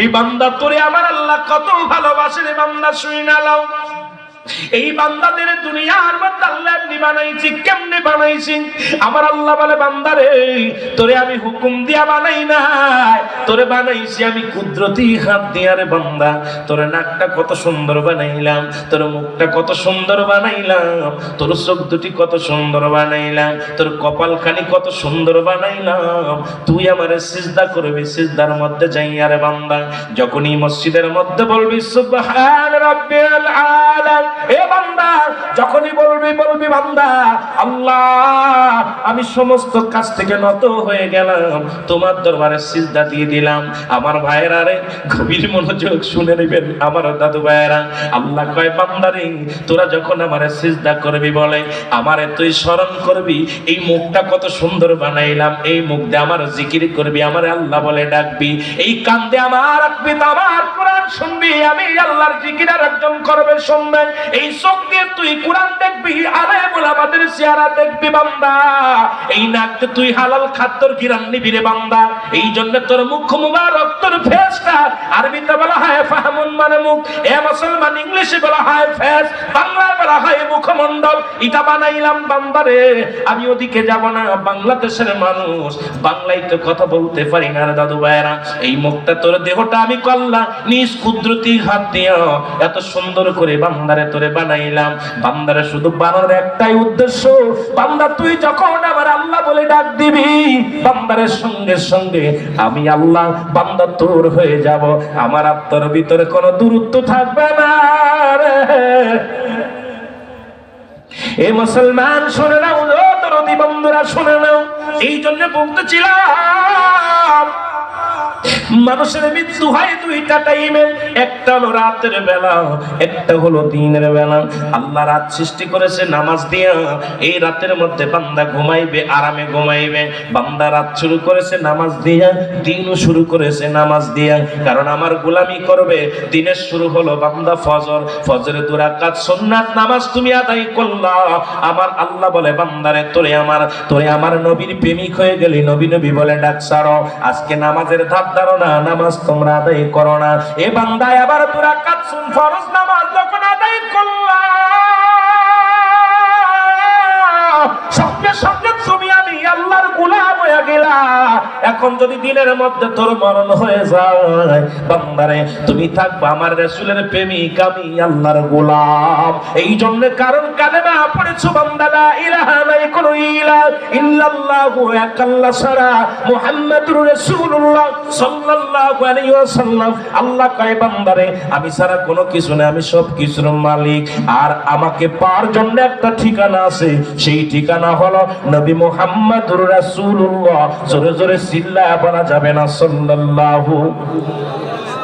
এই বান্দা তোরে আমার আল্লাহ কত ভালোবাসে রে বান্দা শুই না লাও। এই বান্দাদের দুনিয়ার মধ্যে আল্লাহ এমনি বানাইছি, কেমনে বানাইছি? আমার আল্লাহ বলে, বান্দারে, তোরে আমি হুকুম দিয়া বানাই নাই। তোরে বানাইছি আমি কুদরতি হাত দিয়া রে বান্দা। তোরে নাকটা কত সুন্দর বানাইলাম, তোর মুখটা কত সুন্দর বানাইলাম, তোর চোখ দুটি কত সুন্দর বানাইলাম, তোর কপালখানি কত সুন্দর বানাইলাম। তুই আমারে সিজদা করবি, সিজদার মধ্যে যাই আরে বান্দা। যখনই মসজিদের মধ্যে বলবি, সুবহান রাব্বিল আলা যখনই বলবি বলবি বান্দা, আল্লাহ, আমি সমস্ত কাজ থেকে নত হয়ে গেলাম, তোমার দরবারে সিজদা দিয়ে দিলাম। আমার ভাইয়েরা রে, গভীর মনোযোগ শুনে নেবেন, আমার দাদু ভাইয়েরা। আল্লাহ কয় বান্দারে তোরা যখন আমারে সিজদা করবি বলে, আমারে তুই স্মরণ করবি, এই মুখটা কত সুন্দর বানাইলাম, এই মুখ দিয়ে আমার জিকির করবি, আমার আল্লাহ বলে ডাকবি, এই কান দিয়ে আমার রাখবি আমার কোরআন শুনবি, আমি আল্লাহর জিকির আর একজন করবে শুনবে এই চোখ দিয়ে তুই কোরআন দেখবি, আরে আমাদের চেহারা দেখবি বান্দা। এই নাক তুই হালাল খাদ্যর কিরান নিবি রে বান্দা। এই জন্য তোর মুখ মুবারক, তোর ফেসটা আরবিতে বলা হয় ফাহমুন মানে মুখ, এ মুসলমান ইংলিশে বলা হয় ফেস, বাংলায় বলা হয় মুখমণ্ডল। এটা বানাইলাম বান্দারে আমি ওদিকে যাব না, বাংলাদেশের মানুষ। বাংলায় তো কথা বলতে পারি না দাদু ভাইরা এই মুখটা তোর দেহটা আমি করলাম নিজ কুদরতি হাত দিয়া এত সুন্দর করে বান্দারে তোরে বানাইলাম। বান্দারে শুধু বানানোর একটাই উদ্দেশ্য, বান্দা, তুই যখন আমার আল্লাহ বলে ডাক দিবি বান্দারের সঙ্গে সঙ্গে আমি আল্লাহ, বান্দা তোর হয়ে যাব। আমার আত্মার ভিতরে কোনো দূরত্ব থাকবে না এ মুসলমান, শুনে নাও বন্ধুরা, শুনে নাও। এই জন্য বলতেছিলাম মানুষের মৃত্যু হয় দুইটা টাইমে একটা হলো রাতের বেলা, একটা হলো দিনের বেলা। আল্লাহ রাত সৃষ্টি করেছে, নামাজ দিয়া। এই রাতের মধ্যে বান্দা ঘুমাইবে, আরামে ঘুমাইবে। বান্দা রাত শুরু করেছে, নামাজ দিয়া। দিনও শুরু করেছে, নামাজ দিয়া। কারণ আমার গোলামি করবে, দিনের শুরু হলো বান্দা ফজর। ফজরে দুরাকাত সুন্নাত, নামাজ তুমি আদায় করলা। আমার আল্লাহ বলে, বান্দারে, তোরে আমার তোরে আমার নবীর প্রেমিক হয়ে গেলি। নবী নবী বলে, ডাক সারো। আজকে নামাজের ধাপ ধারো না, নামাজ তোমরা আদায় করো না। এ বান্দায় আবার দুরাকাত সুন ফরজ নামাজ যখন আদায় করলা এখন যদি দিনের মধ্যে তোর মরণ হয়ে যায়, বান্দারে, তুমি থাকবা আমার রাসূলের প্রেমিক, আমি আল্লাহর গোলাম। এই জন্য কারণ কালেমা পড়েছো বান্দা, লা ইলাহা নাই, কোনো ইলাহ ইল্লাল্লাহু, এক আল্লাহ ছাড়া মুহাম্মাদুর রাসূলুল্লাহ সাল্লাল্লাহু আলাইহি ওয়াসাল্লাম। আল্লাহ কয়, বান্দারে, আমি ছাড়া কোনো কিছু না আমি সব কিছুর মালিক। আর আমাকে পাওয়ার জন্য একটা ঠিকানা আছে, সেই ঠিকানা হলো নবী মুহাম্মাদুর রাসূলুল্লাহ। জোরে জোরে চিল্লায় বলা যাবে না, সাল্লাল্লাহু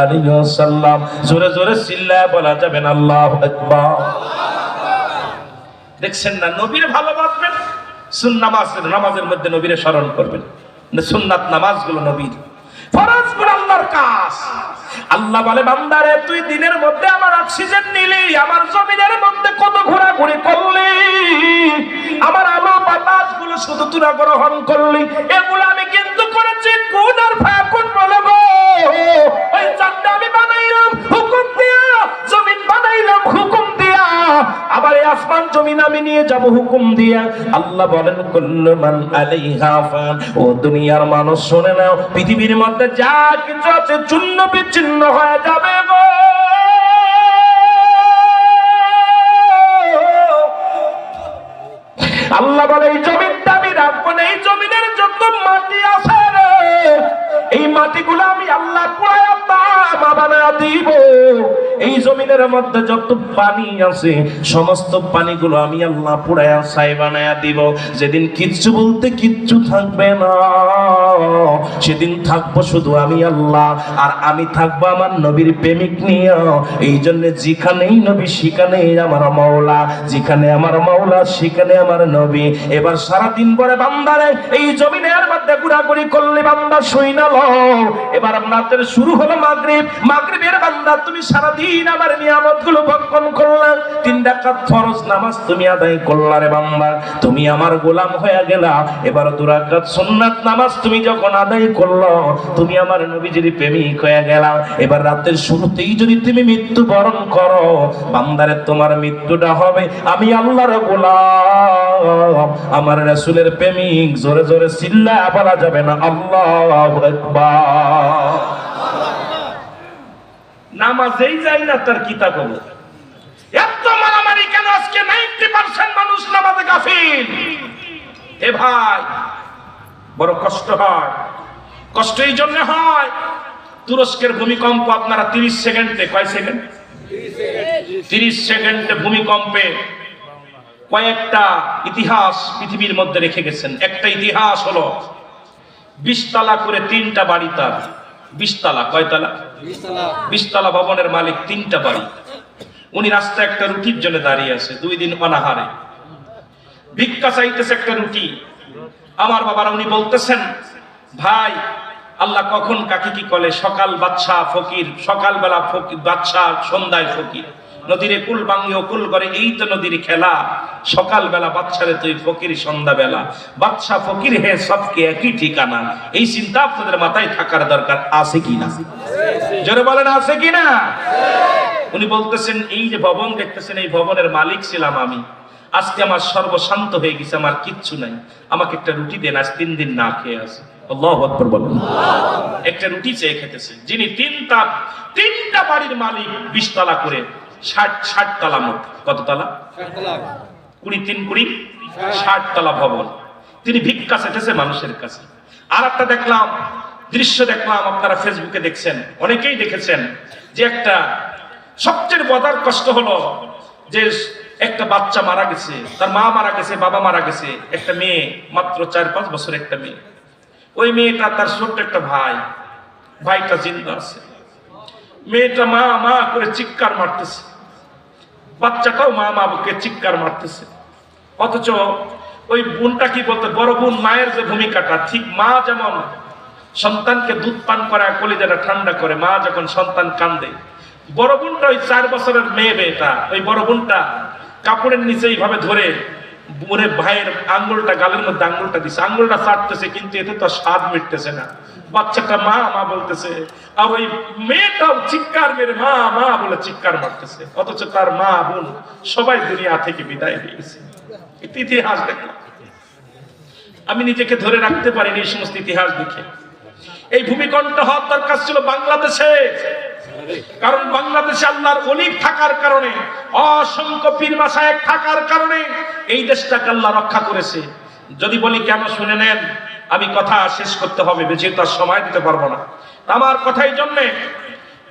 আলাইহি ওয়াসাল্লাম। জোরে জোরে চিল্লায় বলা যাবে না, আল্লাহু আকবার। দেখছেন না, নবীর ভালোবাসবেন নামাজের মধ্যে স্মরণ করবেন। সুন্নাত নামাজগুলো নবীর। আল্লাহর কাজ। আল্লাহ বলে, বান্দারে, তুই দিনের মধ্যে আমার অক্সিজেন নিলি, আমার জমিনের মধ্যে কত ঘোরাঘুরি করলি, আমার আলো গুলো শুধু তুরা গ্রহণ করলি, এগুলো আমি কিন্তু ফাকুন ওই আমি বানাইলাম, হুকুম দিয়া, জমিন বানাইলাম, হুকুম দিয়া। আবার আসমান, জমিন আমি নিয়ে যাব, হুকুম দিয়া। আল্লাহ বলেন, কুল্লু মান আলাইহা ফান। ও দুনিয়ার মানুষ, শুনে নাও, পৃথিবীর মধ্যে যা কিছু আছে, চূর্ণ বিচ্ছিন্ন হয়ে যাবে গো। মধ্যে যত পানি আছে, সমস্ত পানিগুলো আমি আল্লাহ পুরায়া ছাই বানায়া দিব। যেদিন কিচ্ছু বলতে কিচ্ছু থাকবে না। সেদিন থাকব শুধু আমি আল্লাহ, আর আমি থাকব আমার নবীর প্রেমিক নিয়ে। এই জন্য যেখানেই নবী, সেখানেই আমার মাওলা, যেখানে আমার মাওলা, সেখানে আমার নবী। এবার সারাদিন পরে বান্দারে এই জমিনের মধ্যে ঘোরাঘুরি করলে বান্দা শুই না এবার রাতের শুরু হলো মাগরিব। মাগরিবের বান্দা, তুমি সারাদিন আমার নিয়ামত ভক্ষণ করলা, তিন রাকাত ফরজ নামাজ তুমি আদায় করলা রে বান্দা। তুমি আমার গোলাম হয়ে গেলা এবার দু রাকাত সুন্নাত নামাজ তুমি যখন আদায় করল, তুমি আমার নবীজির প্রেমিক হয়ে গেলা। এবার রাতের শুরুতেই যদি তুমি মৃত্যু বরণ করো, বান্দারে তোমার মৃত্যুটা হবে, আমি আল্লাহর গোলাম। আমার রাসূলের প্রেমিক জোরে জোরে চিল্লা বলা যাবে না, আল্লাহু আকবার। নামাজেই যাই না, তার কিতাব হলো এত মারামারি কেন? আজকে নাইনটি পার্সেন্ট মানুষ নামাজে গাফিল। এ ভাই, বড় কষ্ট হয়। কষ্ট এই জন্য হয়, তুরস্কের ভূমিকম্প আপনারা তিরিশ সেকেন্ডে, কয় সেকেন্ড? তিরিশ সেকেন্ডে ভূমিকম্পে কয়েকটা ইতিহাস পৃথিবীর মধ্যে রেখে গেছেন। একটা ইতিহাস হলো বিশতলা করে তিনটা বাড়ি তার। বিশতলা কয়তলা বিশতলা। ভবনের মালিক তিনটা বাড়ি। উনি রাস্তায় একটা রুটির জন্য দাঁড়িয়ে আছে, দুই দিন অনাহারে। ভিক্ষা চাইতেছে একটা রুটি। আমার বাবারা উনি বলতেছেন, ভাই, আল্লাহ কখন কাকে কি কলে? সকাল বাচ্চা ফকির, সকালবেলা ফকির বাচ্চা সন্ধ্যায় ফকির। নদীরে কুল বাঙ্গিও কুল করে, এই তো নদীর খেলা। সকালবেলা বাচ্চারে তুই ফকির, সন্ধ্যাবেলা। বাচ্চা ফকির হে, সবকে একই ঠিকানা। এই চিন্তা আপনাদের মাথায় থাকার দরকার আছে কি না জোরে বলেন, আছে কি না উনি বলতেছেন, এই যে ভবন দেখতেছেন, এই ভবনের মালিক ছিলাম আমি। আজকে আমার সর্বশান্ত হয়ে গেছে, আমার কিচ্ছু নাই। আমাকে একটা রুটি দেন, আজ তিন দিন না খেয়ে বলেন। একটা রুটি চেয়ে খেতেছে, যিনি তিনটা তিনটা বাড়ির মালিক, বিশ তলা করে, ষাট ষাট তলা মোট। কত তলা? কুড়ি, তিন কুড়ি, ষাট তলা ভবন। তিনি ভিক্ষা চেটেছে মানুষের কাছে। আর একটা দেখলাম দৃশ্য দেখলাম, আপনারা ফেসবুকে দেখছেন, অনেকেই দেখেছেন যে একটা সবচেয়ে বদার কষ্ট হলো যে একটা বাচ্চা মারা গেছে, তার মা মারা গেছে, বাবা মারা গেছে, একটা মেয়ে, মাত্র চার পাঁচ বছর একটা মেয়ে। ওই মেয়েটা, তার ছোট্ট একটা ভাই, ভাইটা জিন্দা আছে। মেয়েটা মা মা করে চিৎকার মারতেছে। বাচ্চাটাও মা মা বুকে চিৎকার মারতেছে। অথচ ওই বোনটা কি বলতো, বড় বোন মায়ের যে ভূমিকাটা, ঠিক মা যেমন সন্তানকে দুধ পান করা, কলিজাটা ঠান্ডা করে, মা যখন সন্তান কান্দে, বড় বোনটা ওই চার বছরের মেয়ে মেয়েটা ওই বড় বোনটা কাপড়ের নিচে এইভাবে ধরে বোনের ভাইয়ের আঙ্গুলটা, গালের মধ্যে আঙ্গুলটা দিছে। আঙ্গুলটা চাটতেছে কিন্তু এতে তো স্বাদ মিটতেছে না। বাচ্চাটা মা মা বলতেছে, আর ওই মেয়েটাও চিৎকার মেরে মা মা বলে চিৎকার মারতেছে। অথচ তার মা, বোন সবাই দুনিয়া থেকে বিদায় দিয়েছে একটি ইতিহাস দেখলাম আমি নিজেকে ধরে রাখতে পারিনি এই সমস্ত ইতিহাস দেখে। এই ভূমিকণ্ঠ হওয়ার দরকার ছিল বাংলাদেশে। কারণ বাংলাদেশে আল্লাহর অলিক থাকার কারণে, অসংখ্য পীর মাসায়েক থাকার কারণে এই দেশটাকে আল্লাহ রক্ষা করেছে। যদি বলি কেন শুনে নেন, আমি কথা শেষ করতে হবে যেহেতু আর সময় দিতে পারব না। আমার কথাই জন্যে,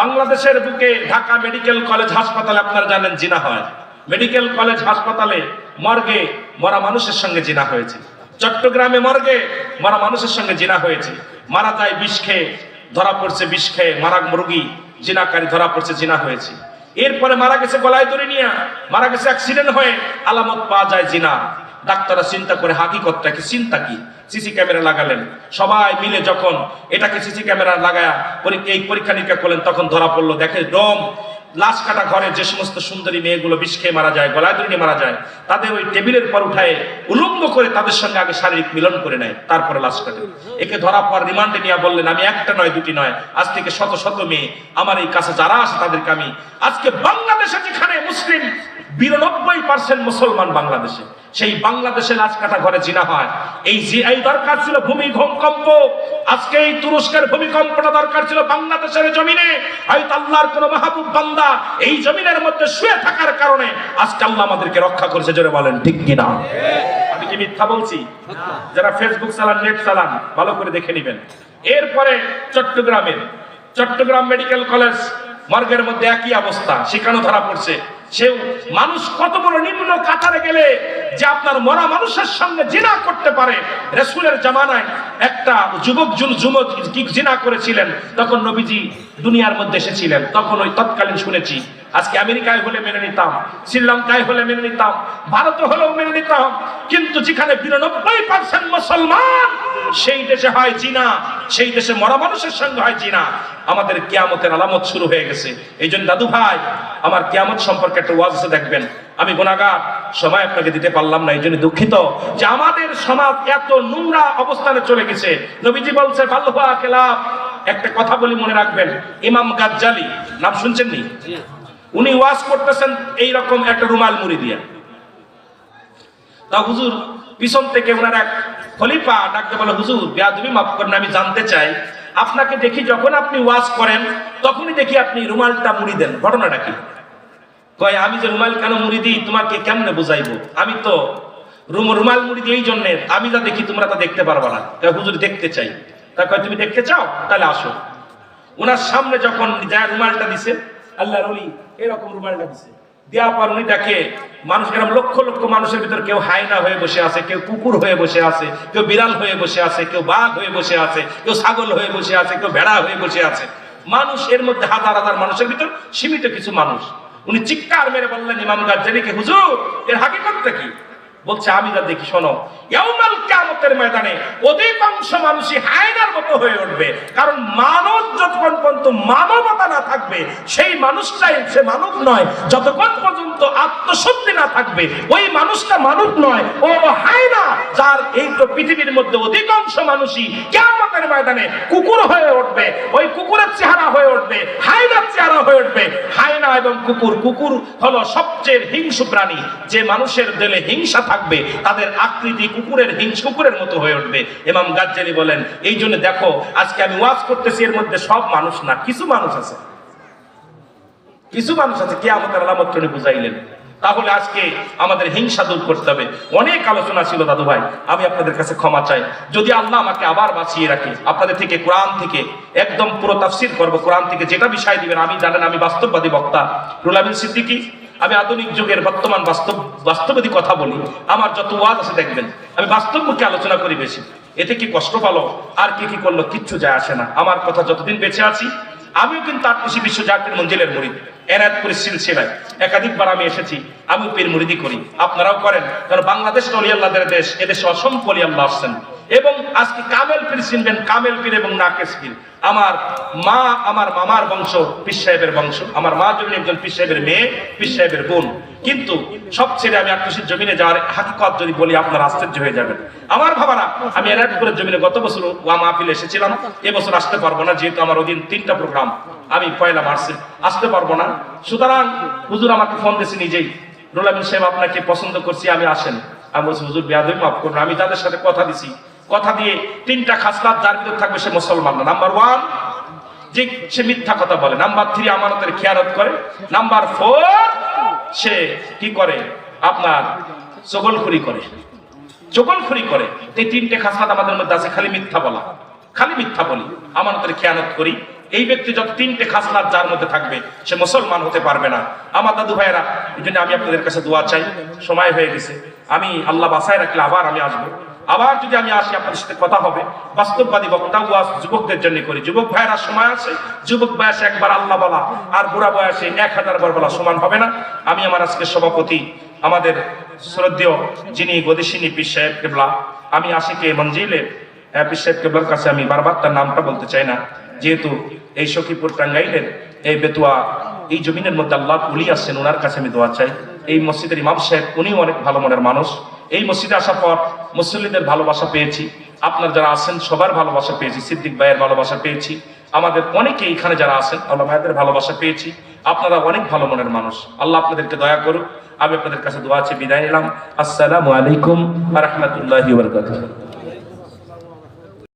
বাংলাদেশের বুকে ঢাকা মেডিকেল কলেজ হাসপাতালে আপনারা জানেন জিনা হয়। মেডিকেল কলেজ হাসপাতালে মর্গে মরা মানুষের সঙ্গে জিনা হয়েছে। চট্টগ্রামে মর্গে মরা মানুষের সঙ্গে জিনা হয়েছে। মারা যায় বিষ খেয়ে, ধরা পড়ছে বিষ খেয়ে, মারা মুরগি, জিনাকারী ধরা পড়ছে, জিনা হয়েছে। এরপরে মারা গেছে গলায় দড়ি নিয়ে, মারা গেছে অ্যাক্সিডেন্ট হয়ে, আলামত পাওয়া যায় জিনা। ডাক্তাররা চিন্তা করে, হাকিকতটা কি, চিন্তা কি? সিসি ক্যামেরা লাগালেন। সবাই মিলে যখন এটাকে সিসি ক্যামেরা লাগায়া এই পরীক্ষা নিরীক্ষা করলেন, তখন ধরা পড়ল। দেখে ডম লাশ কাটা ঘরে যে সমস্ত সুন্দরী মেয়েগুলো বিষ খেয়ে মারা যায়, গলায় দড়ি মারা যায়, তাদের ওই টেবিলের পর উঠায় উলম্ব করে তাদের সঙ্গে আগে শারীরিক মিলন করে নেয়, তারপরে লাশ কাটে। একে ধরা পর রিমান্ডে নিয়ে বললেন, আমি একটা নয়, দুটি নয়। আজ থেকে শত শত মেয়ে আমার এই কাছে যারা আসে তাদেরকে আমি আজকে বাংলাদেশে যেখানে মুসলিম বিরানব্বই পার্সেন্ট মুসলমান বাংলাদেশে সেই বাংলাদেশে লাশ কাটা ঘরে জিনা হয়। এই যে এই দরকার ছিল ভূমি ভূমিকম্প। আজকে এই তুরস্কের ভূমিকম্পটা দরকার ছিল বাংলাদেশের জমিনে। হয়তো আল্লাহর কোন মাহবুব বান্দা এই জমিনের মধ্যে শুয়ে থাকার কারণে আজকে আল্লাহ আমাদেরকে রক্ষা করেছে, জোরে বলেন, ঠিক কিনা? আমি কি মিথ্যা বলছি? যারা ফেসবুক চালান নেট চালান, ভালো করে দেখে নেবেন। এরপরে চট্টগ্রামের, চট্টগ্রাম মেডিকেল কলেজ, মর্গের মধ্যে একই অবস্থা, সেখানেও ধরা পড়ছে। সেও মানুষ কত বড় নিম্ন কাতারে গেলে যে আপনার মরা মানুষের সঙ্গে জিনা করতে পারে। রেসুলের জামানায় একটা যুবক জুল- যুবক জিনা করেছিলেন, তখন নবীজি দুনিয়ার মধ্যে এসেছিলেন, তখন ওই তৎকালীন শুনেছি। আজকে আমেরিকায় হলে মেনে নিতাম, শ্রীলঙ্কায় হলে মেনে নিতাম, ভারতে হলেও মেনে নিতাম, কিন্তু যেখানে বিরানব্বই পার্সেন্ট মুসলমান, সেই দেশে হয় চীনা, সেই দেশে মরা মানুষের সঙ্গে হয় চীনা। আমাদের কেয়ামতের আলামত শুরু হয়ে গেছে। এই জন্য দাদু ভাই, আমার কেয়ামত সম্পর্কে একটা ওয়াজ দেখবেন। আমি গুণাগার সময় আপনাকে দিতে পারলাম না, এই জন্য দুঃখিত যে আমাদের সমাজ এত নোংরা অবস্থানে চলে গেছে। নবীজি বলছে বাল্যবা খেলাফ একটা কথা বলি মনে রাখবেন, ইমাম গাজ্জালি, নাম শুনছেন নি? উনি ওয়াজ করতেছেন এই রকম একটা রুমাল মুড়ি দিয়ে। তা হুজুর, পিছন থেকে ওনার এক খলিফা ডাকতে বলে, হুজুর, বেয়াদবি মাফ করেন, আমি জানতে চাই। আপনাকে দেখি যখন আপনি ওয়াজ করেন, তখনই দেখি আপনি রুমালটা মুড়ি দেন। ঘটনাটা কি? কয়, আমি যে রুমাল কেন মুড়ি দিই, তোমাকে কেমনে বুঝাইবো? আমি তো রুম রুমাল মুড়ি দিই এই জন্যে, আমি যা দেখি তোমরা তা দেখতে পারবা না। কয় হুজুর, দেখতে চাই। তা কয়, তুমি দেখতে চাও? তাহলে আসো। ওনার সামনে যখন যা রুমালটা দিছে আল্লাহ রলি এরকম রুমালটা দিছে দেয়া পর উনি দেখে মানুষ এরকম লক্ষ লক্ষ মানুষের ভিতর কেউ হায়না হয়ে বসে আছে, কেউ কুকুর হয়ে বসে আছে, কেউ বিড়াল হয়ে বসে আছে, কেউ বাঘ হয়ে বসে আছে, কেউ ছাগল হয়ে বসে আছে, কেউ ভেড়া হয়ে বসে আছে। মানুষ এর মধ্যে হাজার হাজার মানুষের ভিতর সীমিত কিছু মানুষ। উনি চিৎকার মেরে বললেন ইমাম গাজ্জালিকে হুজুর? এর হাকিকতটা কি? বলছে আমি যা দেখি, শোনো, ইয়াউমাল কিয়ামতের ময়দানে অধিকাংশ মানুষই হায়নার মতো হয়ে উঠবে। কারণ মানব যতক্ষণ পর্যন্ত মানবতা না থাকবে, সেই মানুষটাই সে মানব নয়। যতক্ষণ পর্যন্ত আত্মশক্তি না থাকবে, ওই মানুষটা মানব নয়, ও হায়না, যার এই তো পৃথিবীর মধ্যে অধিকাংশ মানুষই কিয়ামতের ময়দানে কুকুর হয়ে উঠবে। ওই কুকুরের চেহারা হয়ে উঠবে, হায়নার চেহারা হয়ে উঠবে। হায়না এবং কুকুর কুকুর হলো সবচেয়ে হিংস্র প্রাণী। যে মানুষের দিলে হিংসা থাকবে, তাদের আকৃতি কুকুরের হিংস কুকুরের মতো হয়ে উঠবে। ইমাম গাজ্জালি বলেন এই জন্য দেখো, আজকে আমি ওয়াজ করতেছি, এর মধ্যে সব মানুষ না, কিছু মানুষ আছে। কিছু মানুষ আছে কে আমাদের আলামত করে বুঝাইলেন? তাহলে আজকে আমাদের হিংসা দূর করতে হবে। অনেক আলোচনা ছিল, দাদু ভাই, আমি আপনাদের কাছে ক্ষমা চাই। যদি আল্লাহ আমাকে আবার বাঁচিয়ে রাখে, আপনাদের থেকে কোরআন থেকে, একদম পুরো তাফসির করব কোরআন থেকে, যেটা বিষয় দিবেন, আমি জানেন, আমি বাস্তববাদী বক্তা। রুলাবিন সিদ্দিকী আমি আধুনিক যুগের বর্তমান বাস্তব বাস্তবাদী কথা বলি। আমার যত ওয়াজ আছে দেখবেন, আমি বাস্তবমুখী আলোচনা করি বেশি। এতে কি কষ্ট পালো? আর কি কি করল? কিচ্ছু যায় আসে না। আমার কথা যতদিন বেঁচে আছি, আমিও কিন্তু আটপুষি বিশ্ব জাতির মঞ্জিলের মুড়ি। এনায়তপুরের সিলসিলায় একাধিকবার আমি এসেছি, আমিও পীর মুরিদি করি। আপনারাও করেন, কারণ বাংলাদেশ অলি আল্লাহদের দেশ, এদেশে অসংখ্য অলি আল্লাহ আসছেন। এবং আজকে কামেল পীর চিনবেন, কামেল পীর এবং নাকেশ পীর। আমার মা, আমার মামার বংশ, পীর সাহেবের বংশ। আমার মা জন্য একজন পীর সাহেবের মেয়ে, পীর সাহেবের বোন। কিন্তু সব ছেড়ে আমি আটপুষির জমিনে যাওয়ার হাকিকত যদি বলি, আপনার আশ্চর্য হয়ে যাবেন। আমার ভাবারা, আমি এনায়তপুরের জমিনে গত বছর ওয়া মাহফিল এসেছিলাম। এবছর আসতে পারব না, যেহেতু আমার ওদিন তিনটা প্রোগ্রাম। আমি পয়লা মার্চে আসতে পারব না। সুতরাং হুজুর আমাকে ফোন দিয়েছে নিজেই। রোলামিন সাহেব, আপনাকে পছন্দ করছি, আমি আসেন। আমি বলছি, হুজুর, বিয়াদবি মাফ করুন, আমি তাদের সাথে কথা দিছি। কথা দিয়ে তিনটা খাসলাত যার ভিতর থাকবে সে মুসলমান না। নাম্বার ওয়ান যে সে মিথ্যা কথা বলে। নাম্বার থ্রি আমানতের খেয়ারত করে। নাম্বার ফোর সে কি করে? আপনার চগলখুরি করে। চগলখুরি করে। এই তিনটে খাসলাত আমাদের মধ্যে আছে, খালি মিথ্যা বলা। খালি মিথ্যা বলি। আমানতের খেয়ানত করি। এই ব্যক্তি যত তিনটে খাসলাত যার মধ্যে থাকবে, সে মুসলমান হতে পারবে না। আমার দাদু ভাইয়েরা, এই জন্য আমি আপনাদের কাছে দোয়া চাই। সময় হয়ে গেছে। আমি আল্লাহ বাসায় রাখলে আবার আমি আসব। আবার যদি আমি আসি, আপনাদের সাথে কথা হবে। বাস্তববাদী বক্তা, ওয়াজ যুবকদের জন্য করি। যুবক ভাইয়েরা সময় আছে? যুবক বয়সে একবার আল্লাহ বলা, আর বুড়া বয়সে এক হাজার বার বলা সমান হবে না। আমি আমার আজকে সভাপতি, আমাদের শ্রদ্ধেয় যিনি গদিসিনী পীর সাহেব কেবলা, আমি আসি কে মঞ্জিলে পীর সাহেব কেবলার কাছে আমি বারবার তার নামটা বলতে চাই না। যেহেতু এই সখীপুর টাঙ্গাইলের এই বেতুয়া, এই জমিনের মধ্যে আল্লাহ উলি আসছেন ওনার কাছে আমি দোয়া চাই। এই মসজিদের ইমাম সাহেব, উনিও অনেক ভালো মনের মানুষ। এই মসজিদে আসার পর মুসল্লিদের ভালোবাসা পেয়েছি। আপনার যারা আছেন, সবার ভালোবাসা পেয়েছি। সিদ্দিক ভাইয়ের ভালোবাসা পেয়েছি। আমাদের অনেকে এখানে যারা আছেন, আল্লাহ ভাইদের ভালোবাসা পেয়েছি। আপনারা অনেক ভালো মনের মানুষ। আল্লাহ আপনাদেরকে দয়া করুক। আমি আপনাদের কাছে দোয়া আছে বিদায় নিলাম। আসসালামু আলাইকুম রহমতুল্লাহ বরকাতুহ।